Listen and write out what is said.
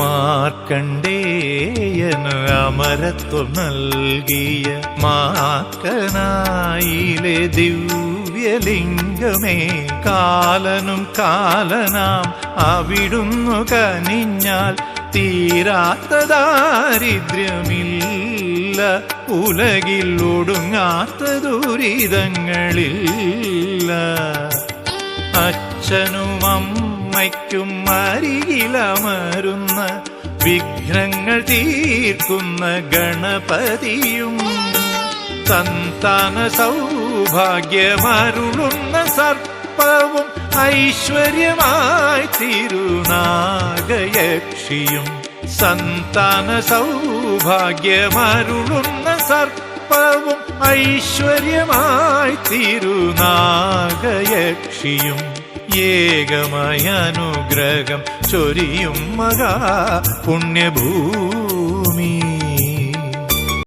മാർക്കണ്ടേയന് അമരത്വം നൽകിയ മാക്കനായിലെ ദിവ്യലിംഗമേ. കാലനും കാലനാം അവിടുന്നു കനിഞ്ഞാൽ തീരാത്ത ദാരിദ്ര്യമില്ല. ഉലകിൽ ഒടുങ്ങാത്ത ദുരിതങ്ങളില്ല. അച്ഛനും അമ്മയ്ക്കും അരികിലമരുന്ന വിഘ്നങ്ങൾ തീർക്കുന്ന ഗണപതിയും സന്താന സൗഭാഗ്യമരുളുന്ന സർപ്പവും ഐശ്വര്യമായി തിരുനാഗയക്ഷിയും സന്താന സൗഭാഗ്യമരുളുന്ന സർപ്പവും ഐശ്വര്യമായി തിരുനാഗയക്ഷിയും ഏകമായ അനുഗ്രഹം ചൊരിയും മകാ പുണ്യഭൂമി